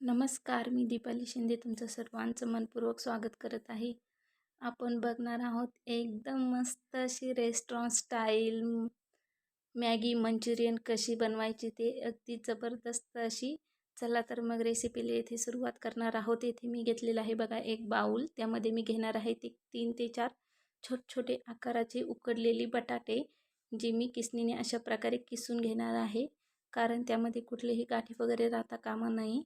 नमस्कार मी दीपाली शिंदे तुमचं सर्वांचं मनपूर्वक स्वागत करत आहे. आपण बघणार आहोत एकदम मस्त अशी रेस्टॉरंट स्टाईल मॅगी मंचुरियन कशी बनवायची ते अगदी जबरदस्त अशी. चला तर मग रेसिपीला येथे सुरुवात करणार आहोत. येथे मी घेतलेलं आहे बघा एक बाऊल त्यामध्ये मी घेणार आहे ते तीन ते चार छोट छोटे आकाराचे उकडलेली बटाटे जे मी किसणीने अशा प्रकारे किसून घेणार आहे. कारण त्यामध्ये कुठलेही गाठी वगैरे राहता कामा नाही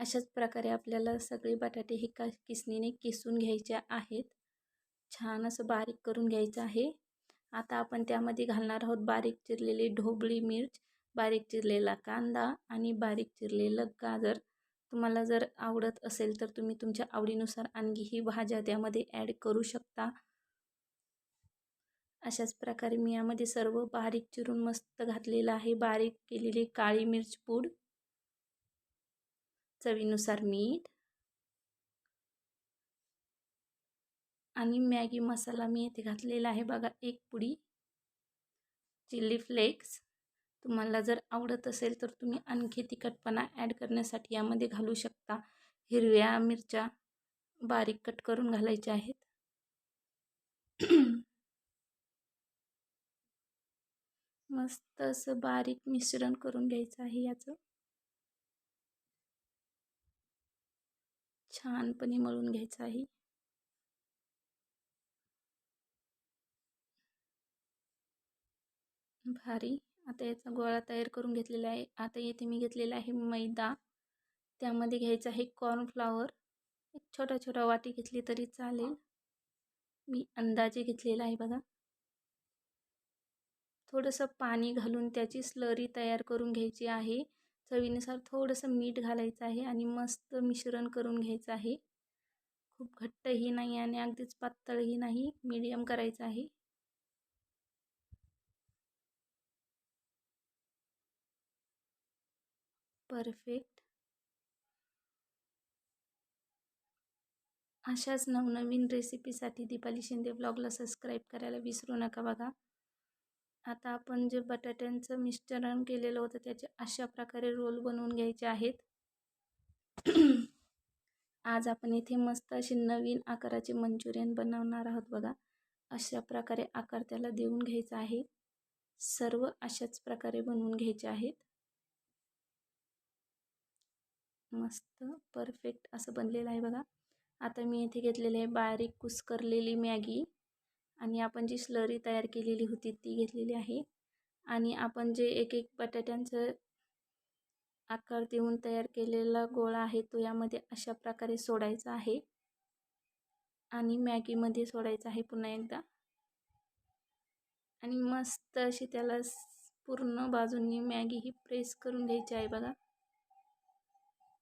अशाच प्रकारे आपल्याला सगळे बटाटे हे का किसणीने किसून घ्यायचे आहेत. छान असं बारीक करून घ्यायचं आहे. आता आपण त्यामध्ये घालणार आहोत बारीक चिरलेली ढोबळी मिर्च बारीक चिरलेला कांदा आणि बारीक चिरलेलं गाजर. तुम्हाला जर आवडत असेल तर तुम्ही तुमच्या आवडीनुसार आणखीही भाज्या त्यामध्ये ॲड करू शकता. अशाच प्रकारे मी यामध्ये सर्व बारीक चिरून मस्त घातलेलं आहे. बारीक केलेली काळी मिर्च पूड. चवीनुसार मीठ. आणि मॅगी मसाला मी येथे घातलेला आहे बघा एक पुडी. Chilli flakes. तुम्हाला जर आवडत असेल तर तुम्ही आणखी तिखटपणा ॲड करण्यासाठी यामध्ये घालू शकता. हिरव्या मिरच्या बारीक कट करून घालायच्या आहेत. मस्त असं बारीक मिश्रण करून घ्यायचं आहे याचं. छानपणे मळून घ्यायचं आहे. भारी. आता याचा गोळा तयार करून घेतलेला आहे. आता येथे मी घेतलेला आहे मैदा. त्यामध्ये घ्यायचं आहे कॉर्नफ्लावर एक छोटा छोटा वाटी घेतली तरी चालेल. मी अंदाजे घेतलेला आहे बघा. थोडंसं पाणी घालून त्याची स्लरी तयार करून घ्यायची आहे. चवीनुसार थोडंसं मीठ घालायचं आहे आणि मस्त मिश्रण करून घ्यायचं आहे. खूप घट्टही नाही आणि अगदीच पातळही नाही मीडियम करायचं आहे. परफेक्ट अशाच नवनवीन रेसिपीसाठी दीपाली शिंदे ब्लॉगला सबस्क्राईब करायला विसरू नका बघा. आता आपण जे बटाट्यांचं मिश्रण केलेलं होतं त्याचे अशा प्रकारे रोल बनवून घ्यायचे आहेत. आज आपण इथे मस्त अशी नवीन आकाराचे मंचुरियन बनवणार आहोत बघा. अशा प्रकारे आकार त्याला देऊन घ्यायचा आहे. सर्व अशाच प्रकारे बनवून घ्यायचे आहेत. मस्त परफेक्ट असं बनलेलं आहे बघा. आता मी इथे घेतलेले आहे बारीक कुस्करलेली मॅगी. आणि आपण जी स्लरी तयार केलेली होती ती घेतलेली आहे. आणि आपण जे एक एक बटाट्यांचं आकार देऊन तयार केलेला गोळा आहे तो यामध्ये अशा प्रकारे सोडायचा आहे. आणि मॅगीमध्ये सोडायचा आहे पुन्हा एकदा. आणि मस्त अशी त्याला पूर्ण बाजूंनी मॅगी ही प्रेस करून घ्यायची आहे बघा.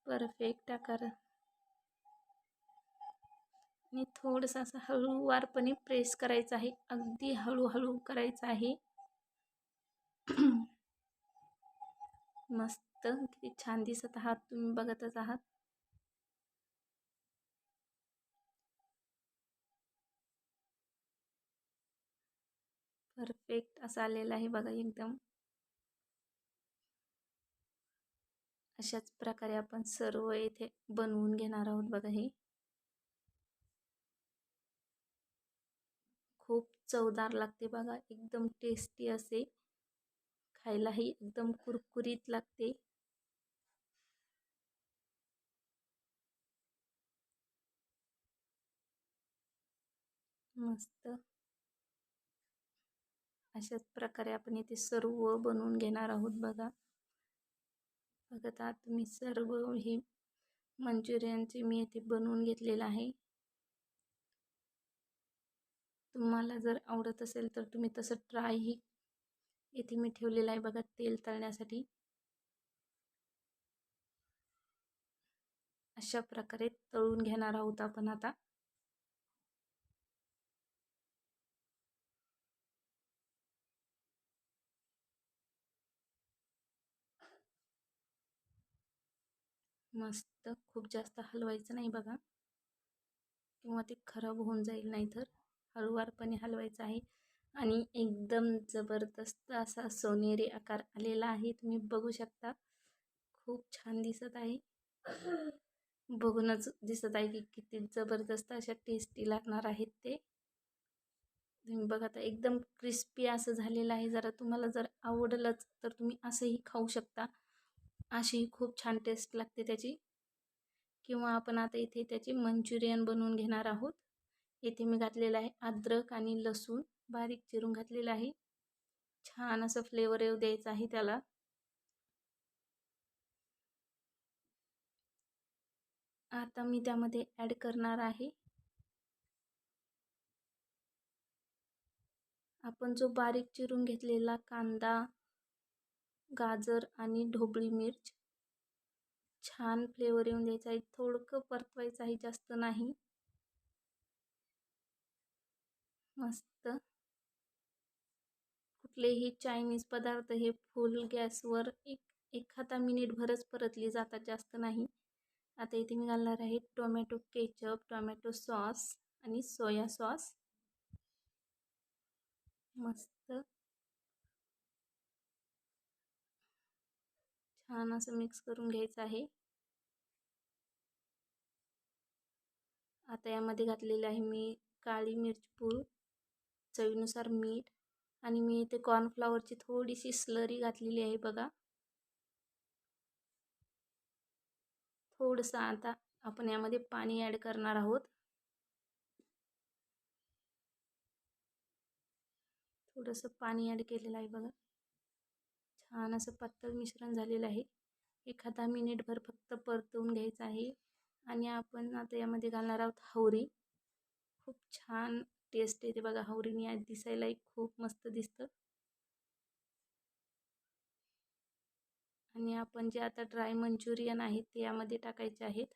परफेक्ट आकार आणि थोडंसं असं हळूवारपणे प्रेस करायचं आहे. अगदी हळूहळू करायचं आहे. मस्त किती छान दिसत आहात तुम्ही बघतच आहात. परफेक्ट असं आलेलं आहे बघा एकदम. अशाच प्रकारे आपण सर्व येथे बनवून घेणार आहोत बघा हे खूप चवदार लागते बघा. एकदम टेस्टी असे. खायलाही एकदम कुरकुरीत लागते. मस्त. अशाच प्रकारे आपण इथे सर्व बनवून घेणार आहोत बघा. बघत आहात तुम्ही सर्व हे मंचुरियनचे मी इथे बनवून घेतलेलं आहे. तुम्हाला जर आवडत असेल तर तुम्ही तसं ट्रायही येथे मी ठेवलेलं आहे बघा तेल तळण्यासाठी. अशा प्रकारे तळून घेणार आहोत आपण आता. मस्त खूप जास्त हलवायचं नाही बघा. किंवा ते खराब होऊन जाईल नाही तर हळूवारपणे हलवायचं आहे. आणि एकदम जबरदस्त असा सोनेरी आकार आलेला आहे. तुम्ही बघू शकता. खूप छान दिसत आहे. बघूनच दिसत आहे की किती जबरदस्त अशा टेस्टी लागणार आहेत ते. तुम्ही बघा आता एकदम क्रिस्पी असं झालेलं आहे. जरा तुम्हाला जर आवडलंच तर तुम्ही असंही खाऊ शकता. अशीही खूप छान टेस्ट लागते त्याची. किंवा आपण आता इथे त्याची मंचुरियन बनवून घेणार आहोत. येथे मी घातलेलं आहे. अद्रक आणि लसूण बारीक चिरून घातलेलं आहे. छान असं फ्लेवर येऊ द्यायचं आहे त्याला. आता मी त्यामध्ये ॲड करणार आहे. आपण जो बारीक चिरून घेतलेला कांदा गाजर आणि ढोबळी मिर्च छान फ्लेवर येऊन द्यायचा आहे. थोडकं परतवायचं आहे जास्त नाही. मस्त. कुठलेही चायनीज पदार्थ हे फुल गॅसवर एक एखादा मिनिटभरच परतली जातात जास्त नाही. आता इथे मी घालणार आहे टोमॅटो केचप टोमॅटो सॉस आणि सोया सॉस मस्त. छान असं मिक्स करून घ्यायचं आहे. आता यामध्ये घातलेली आहे मी काळी मिरची पूड. चवीनुसार मीठ आणि मी इथे कॉर्नफ्लावरची थोडीशी स्लरी घातलेली आहे बघा. थोडंसं आता आपण यामध्ये पाणी ॲड करणार आहोत. थोडंसं पाणी ॲड केलेलं आहे बघा. छान असं पातळ मिश्रण झालेलं आहे. एखादा मिनिटभर फक्त परतवून घ्यायचं आहे. आणि आपण आता यामध्ये घालणार आहोत हवरी खूप छान टेस्ट येते बघा हवरीने आज एक खूप मस्त दिसतं. आणि आपण जे आता ड्राय मंचुरियन आहेत ते यामध्ये टाकायचे आहेत.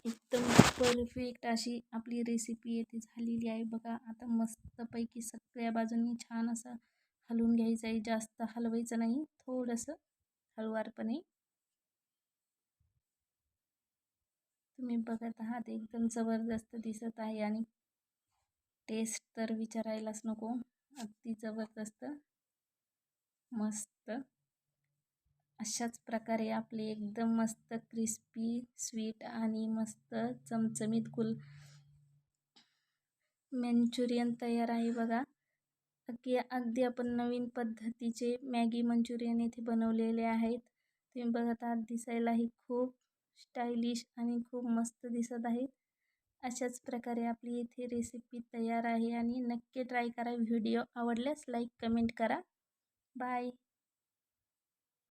एकदम परफेक्ट अशी आपली रेसिपी येथे झालेली आहे बघा. आता मस्तपैकी सगळ्या बाजूंनी छान असं हलवून घ्यायचं आहे. जास्त हलवायचं नाही थोडंसं हळुवारपणे. तुम्ही बघत आहात एकदम जबरदस्त दिसत आहे आणि टेस्ट तर विचारायलाच नको. अगदी जबरदस्त मस्त. अशाच प्रकारे आपले एकदम मस्त क्रिस्पी स्वीट आणि मस्त चमचमीत गुल मंचुरियन तयार आहे बघा. अगदी अगदी आपण नवीन पद्धतीचे मॅगी मंचुरियन येथे बनवलेले आहेत. तुम्ही बघत आहात दिसायलाही खूप स्टायलिश आणि खूप मस्त दिसत आहेत अशाच प्रकारे आपली इथे रेसिपी तयार आहे आणि नक्की ट्राय करा. व्हिडिओ आवडल्यास लाईक कमेंट करा. बाय